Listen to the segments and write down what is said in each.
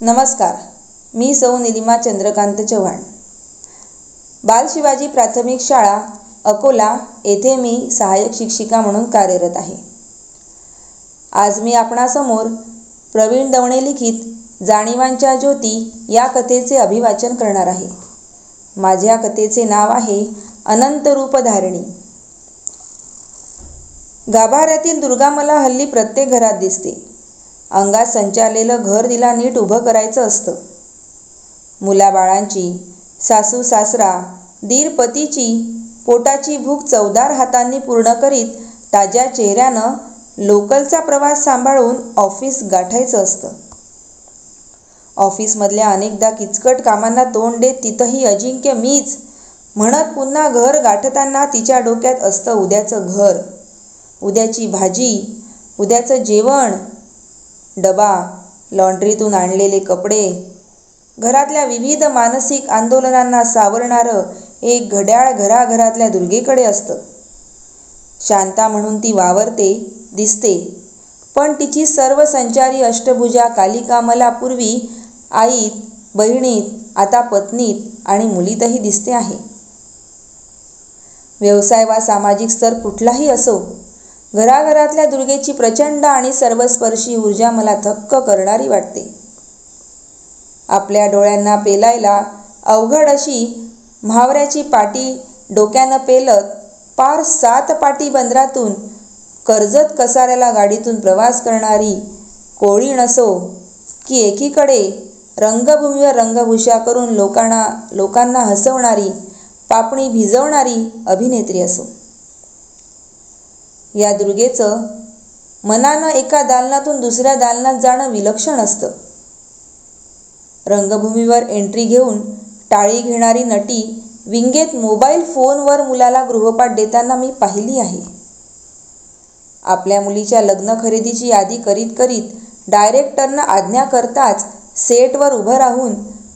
नमस्कार मी सौ निलिमा चंद्रकांत चव्हाण. बाल शिवाजी प्राथमिक शाळा अकोला येथे मी सहाय्यक शिक्षिका म्हणून कार्यरत आहे. आज मी आपणासमोर प्रवीण दवणे लिखित जाणिवांच्या ज्योती या कथेचे अभिवाचन करणार आहे. माझ्या कथेचे नाव आहे अनंत रूपधारिणी गाभाऱ्यातील दुर्गा मला हल्ली प्रत्येक घरात दिसते. अंगात संचारलेलं घर तिला नीट उभं करायचं असतं. मुलाबाळांची सासू सासरा दीर पतीची पोटाची भूक चवदार हातांनी पूर्ण करीत ताज्या चेहऱ्यानं लोकलचा प्रवास सांभाळून ऑफिस गाठायचं असतं. ऑफिसमधल्या अनेकदा किचकट कामांना तोंड देत तिथंही अजिंक्य मीच म्हणत पुन्हा घर गाठताना तिच्या डोक्यात असतं उद्याचं घर उद्याची भाजी उद्याचं जेवण डबा लॉन्ड्रीतून आणलेले कपडे घरातल्या विविध मानसिक आंदोलनांना सावरणारं एक घड्याळ घराघरातल्या दुर्गेकडे असतं. शांता म्हणून ती वावरते दिसते. पण तिची सर्व संचारी अष्टभुजा कालिका मला पूर्वी आईत बहिणीत आता पत्नीत आणि मुलीतही दिसते आहे. व्यवसाय वा सामाजिक स्तर कुठलाही असो घराघरातल्या दुर्गेची प्रचंड आणि सर्वस्पर्शी ऊर्जा मला थक्क करणारी वाटते. आपल्या डोळ्यांना पेलायला अवघड अशी म्हावऱ्याची पाटी डोक्यानं पेलत पार सात पाटी बंदरातून कर्जत कसाऱ्याला गाडीतून प्रवास करणारी कोळी नसो की एकीकडे रंगभूमीवर रंगभूषा करून लोकांना लोकांना हसवणारी पापणी भिजवणारी अभिनेत्री असो. या दुर्गेचं मनानं एका दालनातून दुसऱ्या दालनात जाणं विलक्षण असतं. रंगभूमीवर एंट्री घेऊन टाळी घेणारी नटी विंगेत मोबाईल फोनवर मुलाला गृहपाठ देताना मी पाहिली आहे. आपल्या मुलीच्या लग्न खरेदीची यादी करीत करीत डायरेक्टरनं आज्ञा करताच सेटवर उभं राहून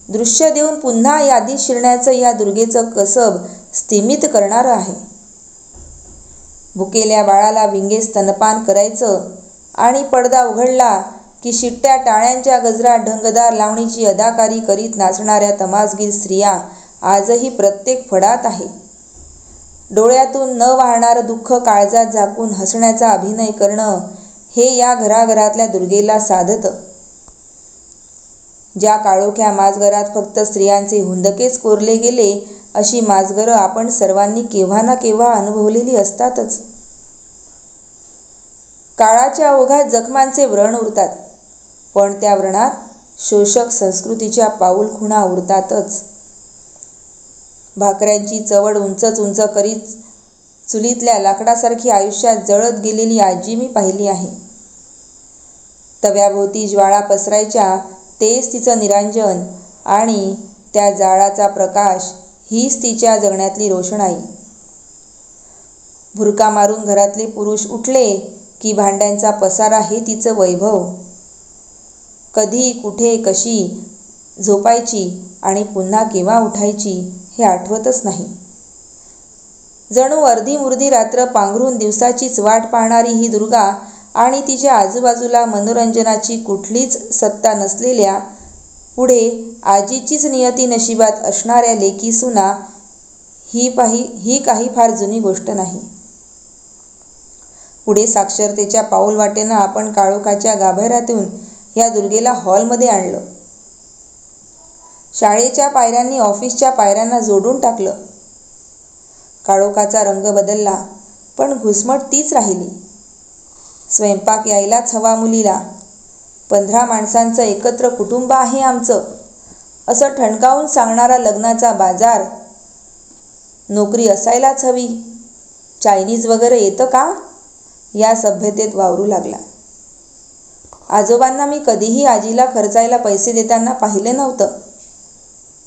दृश्य देऊन पुन्हा यादी शिरण्याचं या दुर्गेचं कसब स्थिमित करणारं आहे. भुकेल्या बाळाला विंगे स्तनपान करायचं आणि पडदा उघडला की शिट्ट्या टाळ्यांच्या गजरात ढंगदार लावणीची अदाकारी करीत नाचणाऱ्या तमासगीर स्त्रिया आजही प्रत्येक फडात आहे. डोळ्यातून न वाहणारं दुःख काळजात झाकून हसण्याचा अभिनय करणं हे या घराघरातल्या दुर्गेला साधतं. ज्या काळोख्या माजघरात फक्त स्त्रियांचे हुंदकेच कोरले गेले अशी माजगरं आपण सर्वांनी केव्हा ना केव्हा अनुभवलेली असतातच. काळाच्या ओघात जखमांचे व्रण उरतात पण त्या व्रणात शोषक संस्कृतीच्या पाऊल खुणा उरतातच. भाकऱ्यांची चवड उंचच उंच करीत चुलीतल्या लाकडासारखी आयुष्यात जळत गेलेली आजी मी पाहिली आहे. तव्याभोवती ज्वाळा पसरायच्या तेच तिचं निरांजन आणि त्या जाळाचा प्रकाश हीच तिच्या जगण्यातली रोषणाई. भुरका मारून घरातले पुरुष उठले की भांड्यांचा पसारा हे तिचं वैभव. कधी कुठे कशी झोपायची आणि पुन्हा केव्हा उठायची हे आठवतच नाही. जणू अर्धी मुर्धी रात्र पांघरून दिवसाचीच वाट पाहणारी ही दुर्गा आणि तिच्या आजूबाजूला मनोरंजनाची कुठलीच सत्ता नसलेल्या पुढे आजीचीच नियती नशिबात असणाऱ्या लेकी सुना ही पाही ही काही फार जुनी गोष्ट नाही. पुढे साक्षरतेच्या पाऊलवाटेनं आपण काळोखाच्या गाभाऱ्यातून या दुर्गेला हॉलमध्ये आणलं. शाळेच्या पायऱ्यांनी ऑफिसच्या पायऱ्यांना जोडून टाकलं. काळोखाचा रंग बदलला पण घुसमट तीच राहिली. स्वयंपाक यायलाच हवा मुलीला. पंधरा माणसांचं एकत्र कुटुंब आहे आमचं असं ठणकावून सांगणारा लग्नाचा बाजार. नोकरी असायलाच हवी. चायनीज वगैरे येतं का? या सभ्यतेत वावरू लागला. आजोबांना मी कधीही आजीला खर्चायला पैसे देताना पाहिले नव्हतं.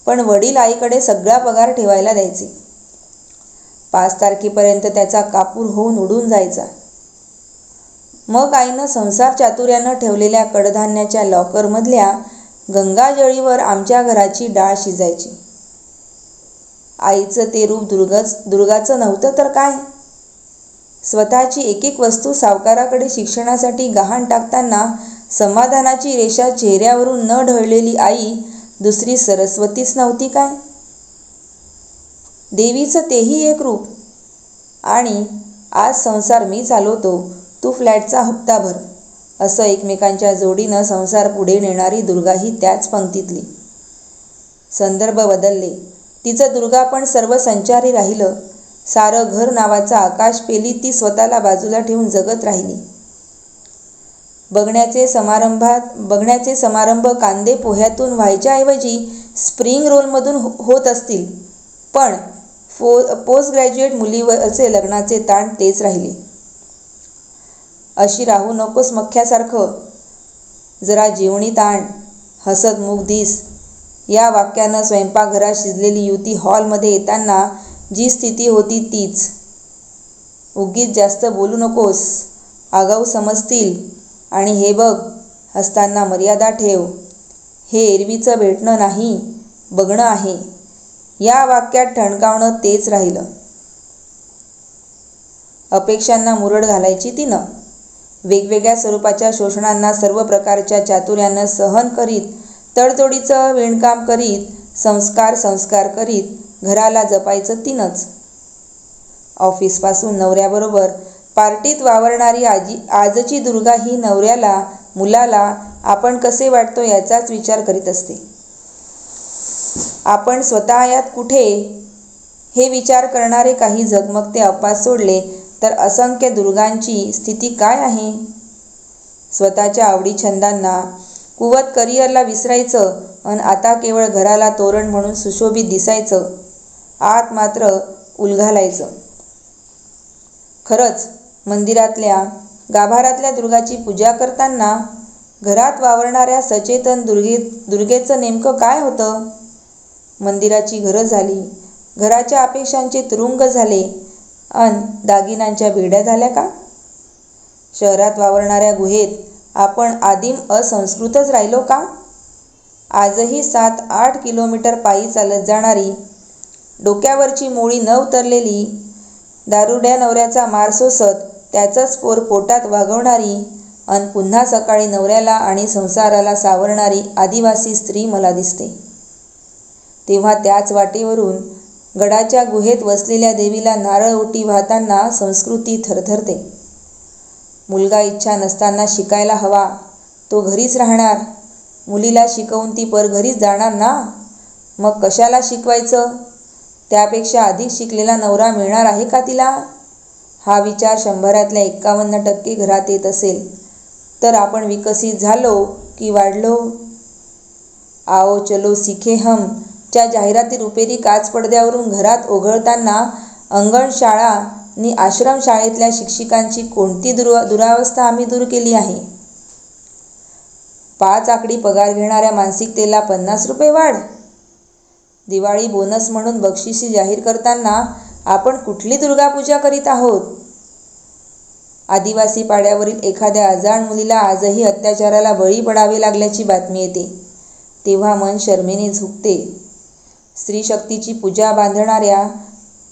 पण वडील आईकडे सगळा पगार ठेवायला द्यायचे. पाच तारखेपर्यंत त्याचा कापूर होऊन उडून जायचा. मग आईनं संसार चातुर्यानं ठेवलेल्या कडधान्याच्या लॉकरमधल्या गंगाजळीवर आमच्या घराची डाळ शिजायची. आईचं ते रूप दुर्गच दुर्गाचं नव्हतं तर काय? स्वतःची एक एक वस्तू सावकाराकडे शिक्षणासाठी गहाण टाकताना समाधानाची रेषा चेहऱ्यावरून न ढळलेली आई दुसरी सरस्वतीच नव्हती काय? देवीचं तेही एक रूप. आणि आज संसार मी चालवतो तू फ्लॅटचा हप्ता भर. असं एकमेकांच्या जोडीनं संसार पुढे नेणारी दुर्गाही त्याच पंक्तीतली. संदर्भ बदलले. तिचं दुर्गा पण सर्व संचारी राहिलं. सारं घर नावाचा आकाश पेली ती स्वतःला बाजूला ठेवून जगत राहिली. बघण्याचे समारंभात बघण्याचे समारंभ कांदे पोह्यातून व्हायच्याऐवजी स्प्रिंग रोलमधून हो होत असतील. पण फो पोस्ट ग्रॅज्युएट मुलीवरचे लग्नाचे ताण तेच राहिले. अशी राहू नकोस मख्यासारखं. जरा जेवणी ताण हसत मुख दिस. या वाक्यानं स्वयंपाकघरात शिजलेली युती हॉलमध्ये येताना जी स्थिती होती तीच. उगीच जास्त बोलू नकोस आगाऊ समजतील. आणि हे बघ हसताना मर्यादा ठेव. हे एरवीचं भेटणं नाही बघणं आहे. या वाक्यात ठणकावणं तेच राहिलं. अपेक्षांना मुरड घालायची तिनं. वेगवेगळ्या स्वरूपाच्या शोषणांना सर्व प्रकारच्या चातुर्यानं सहन करीत तडजोडीचं विणकाम करीत संस्कार संस्कार करीत घराला जपायचं तिनंच. ऑफिसपासून नवऱ्याबरोबर पार्टीत वावरणारी आजी आजची दुर्गा ही नवऱ्याला मुलाला आपण कसे वाटतो याचाच विचार करीत असते. आपण स्वतः यात कुठे? हे विचार करणारे काही झगमगते अपास सोडले तर असंख्य दुर्गांची स्थिती काय आहे? स्वतःच्या आवडीछंदांना कुवत करिअरला विसरायचं आणि आता केवळ घराला तोरण म्हणून सुशोभित दिसायचं आत मात्र उलघालायचं. खरंच मंदिरातल्या गाभारातल्या दुर्गाची पूजा करताना घरात वावरणाऱ्या सचेतन दुर्गे दुर्गेचं नेमकं काय होतं? मंदिराची घरं झाली घराच्या अपेक्षांचे तुरुंग झाले अन दागिन्यांच्या भिड्या झाल्या का? शहरात वावरणाऱ्या गुहेत आपण आदिम असंस्कृतच राहिलो का? आजही सात आठ किलोमीटर पायी चालत जाणारी डोक्यावरची मोळी न उतरलेली दारुड्या नवऱ्याचा मार सोसत त्याचंच पोर पोटात वागवणारी अन पुन्हा सकाळी नवऱ्याला आणि संसाराला सावरणारी आदिवासी स्त्री मला दिसते. तेव्हा त्याच वाटेवरून गडाच्या गुहेत वसलेल्या देवीला नारळ ओटी वाहताना संस्कृती थरथरते. मुलगा इच्छा नसताना शिकायला हवा. तो घरीच राहणार. मुलीला शिकवून ती पर घरीच जाणार ना? मग कशाला शिकवायचं? त्यापेक्षा अधिक शिकलेला नवरा मिळणार आहे का तिला? हा विचार शंभरातल्या एक्कावन्न टक्के घरात येत असेल. तर आपण विकसित झालो की वाढलो? आओ चलो सिखे हम. च्या जाहिराती रुपेरी काच पडद्यावरून घरात ओघळताना अंगणशाळा नि आश्रमशाळेतल्या शिक्षिकांची कोणती दुर दुरावस्था आम्ही दूर केली आहे? पाच आकडी पगार घेणाऱ्या मानसिकतेला पन्नास रुपये वाढ. दिवाळी बोनस म्हणून बक्षिसी जाहीर करताना आपण कुठली दुर्गापूजा करीत आहोत? आदिवासी पाड्यावरील एखाद्या अजाण मुलीला आजही अत्याचाराला बळी पडावे लागल्याची बातमी येते. तेव्हा मन शर्मेने झुकते स्त्रीशक्तीची पूजा बांधणाऱ्या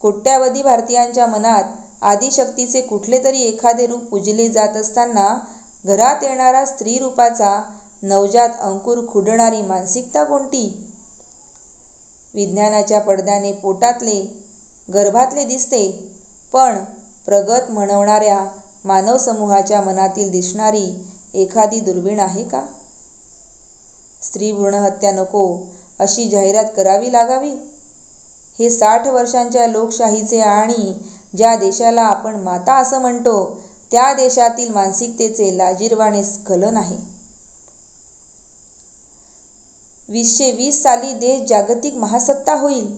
कोट्यावधी भारतीयांच्या मनात आदिशक्तीचे कुठले तरी एखादे रूप पूजले जात असताना घरात येणारा स्त्री रूपाचा नवजात अंकुर खुडणारी मानसिकता कोणती? विज्ञानाच्या पडद्याने पोटातले गर्भातले दिसते पण प्रगत म्हणवणाऱ्या मानव समूहाच्या मनातील दिसणारी एखादी दुर्बीण आहे का? स्त्री भ्रूणहत्या नको अशी जाहिरात करावी लागावी? हे साठ वर्षांच्या लोकशाहीचे आणि ज्या देशाला आपण माता असं म्हणतो त्या देशातील मानसिकतेचे लाजीरवाणे स्खलन आहे. वीसशे वीस साली देश जागतिक महासत्ता होईल.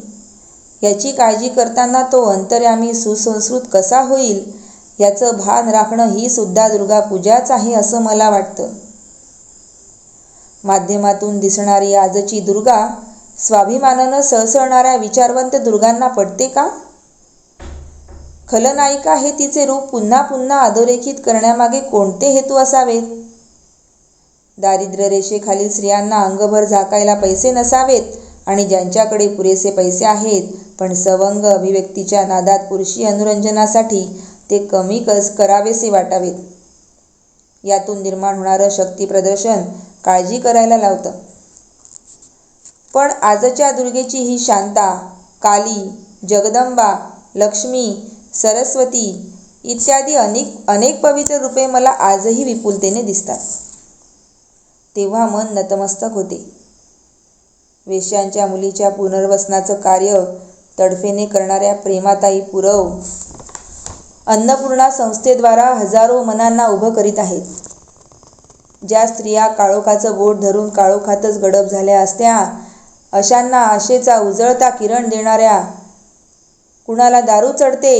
याची काळजी करताना तो अंतर्यामी सुसंस्कृत कसा होईल याचं भान राखणं ही सुद्धा दुर्गापूजाच आहे असं मला वाटतं. माध्यमातून दिसणारी आजची दुर्गा स्वाभिमानानं सळसळणाऱ्या विचारवंत दुर्गांना पडते का? खलनायिका हे तिचे रूप पुन्हा पुन्हा अधोरेखित करण्यामागे कोणते हेतू असावेत? दारिद्र्य रेषेखालील स्त्रियांना अंगभर झाकायला पैसे नसावेत आणि ज्यांच्याकडे पुरेसे पैसे आहेत पण सवंग अभिव्यक्तीच्या नादात पुरुषी अनुरंजनासाठी ते कमी कस करावेसे वाटावेत. यातून निर्माण होणारं शक्ती प्रदर्शन काळजी करायला लावतं. पण आजच्या दुर्गेची ही शांता काली जगदंबा लक्ष्मी सरस्वती इत्यादी अनेक अनेक पवित्र रूपे मला आजही विपुलतेने दिसतात. तेव्हा मन नतमस्तक होते. वेश्यांच्या मुलीच्या पुनर्वसनाचं कार्य तडफेने करणाऱ्या प्रेमाताई पुरव अन्नपूर्णा संस्थेद्वारा हजारो मनांना उभं करीत आहेत. ज्या स्त्रिया काळोखाचं बोट धरून काळोखातच गडप झाल्या असत्या अशांना आशेचा उजळता किरण देणाऱ्या कुणाला दारू चढते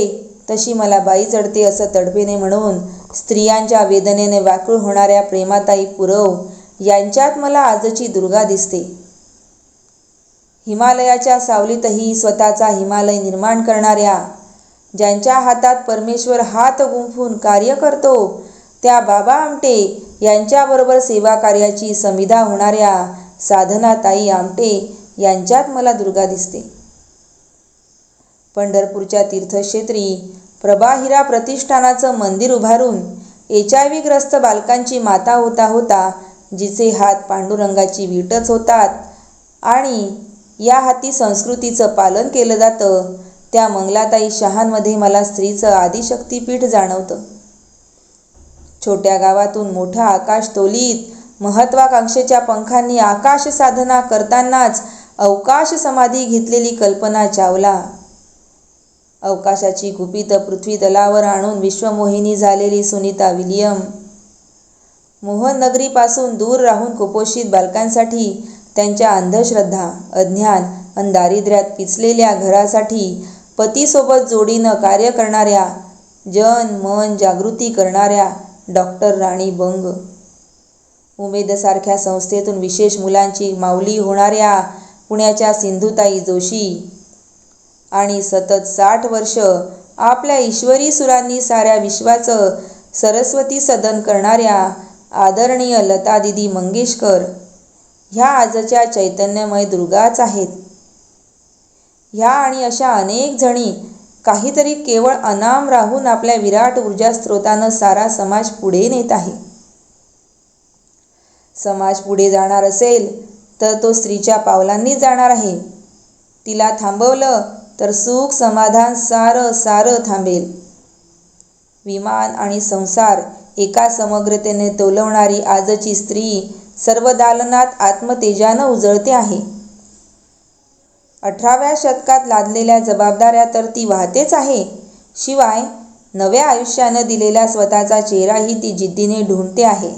तशी मला बाई चढते असं तडफेने म्हणून स्त्रियांच्या वेदनेने व्याकुळ होणाऱ्या प्रेमाताई पुरव यांच्यात मला आजची दुर्गा दिसते. हिमालयाच्या सावलीतही स्वतःचा हिमालय निर्माण करणाऱ्या ज्यांच्या हातात परमेश्वर हात गुंफून कार्य करतो त्या बाबा आमटे यांच्याबरोबर सेवा कार्याची समिधा होणाऱ्या साधनाताई आमटे यांच्यात मला दुर्गा दिसते. पंढरपूरच्या तीर्थक्षेत्री प्रभाहिरा प्रतिष्ठानाचं मंदिर उभारून एच आय व्ही ग्रस्त बालकांची माता होता होता जिचे हात पांडुरंगाची वीटच होतात आणि या हाती संस्कृतीचं पालन केलं जातं त्या मंगलाताई शहांमध्ये मला स्त्रीचं आदिशक्तीपीठ जाणवतं. छोट्या गावातून मोठा आकाश तोलीत महत्वाकांक्षेच्या पंखांनी आकाश साधना करतानाच अवकाश समाधी घेतलेली कल्पना चावला अवकाशाची गुपित पृथ्वी तलावर आणून विश्वमोहिनी झालेली सुनीता विलियम. मोहननगरीपासून दूर राहून कुपोषित बालकांसाठी त्यांच्या अंधश्रद्धा अज्ञान अन दारिद्र्यात पिचलेल्या घरासाठी पतीसोबत जोडीनं कार्य करणाऱ्या जन मन जागृती करणाऱ्या डॉक्टर राणी बंग. उमेदसारख्या संस्थेतून विशेष मुलांची माऊली होणाऱ्या पुण्याच्या सिंधुताई जोशी आणि सतत साठ वर्ष आपल्या ईश्वरी सुरांनी साऱ्या विश्वाचं सरस्वती सदन करणाऱ्या आदरणीय लता दिदी मंगेशकर ह्या आजच्या चैतन्यमय दुर्गाच आहेत. ह्या आणि अशा अनेक जणी काहीतरी केवळ अनाम राहून आपल्या विराट ऊर्जा स्रोतानं सारा समाज पुढे नेत आहे. समाज पुढे जाणार असेल तर तो स्त्रीच्या पावलांनी जाणार आहे. तिला थांबवलं तर सुख समाधान सारं सारं थांबेल. विमान आणि संसार एका समग्रतेने तोलवणारी आजची स्त्री सर्व दालनात आत्मतेजानं उजळते आहे. अठराव्या शतकात लादलेल्या जबाबदाऱ्या तर ती वाहतेच आहे. शिवाय नव्या आयुष्यानं दिलेला स्वतःचा चेहराही ती जिद्दीने ढूंढते आहे.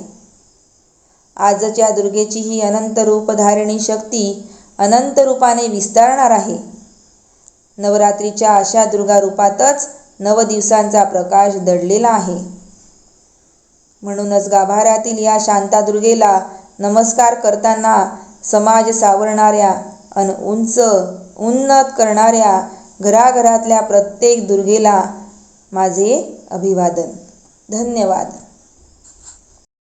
आजच्या दुर्गेची ही अनंत रूपधारिणी शक्ती अनंत रूपाने विस्तारणार आहे. नवरात्रीच्या अशा दुर्गा रूपातच नव दिवसांचा प्रकाश दडलेला आहे. म्हणूनच गाभाऱ्यातील या शांतादुर्गेला नमस्कार करताना समाज सावरणाऱ्या अन उंच उन्नत करणाऱ्या घराघरातल्या प्रत्येक दुर्गेला माझे अभिवादन. धन्यवाद.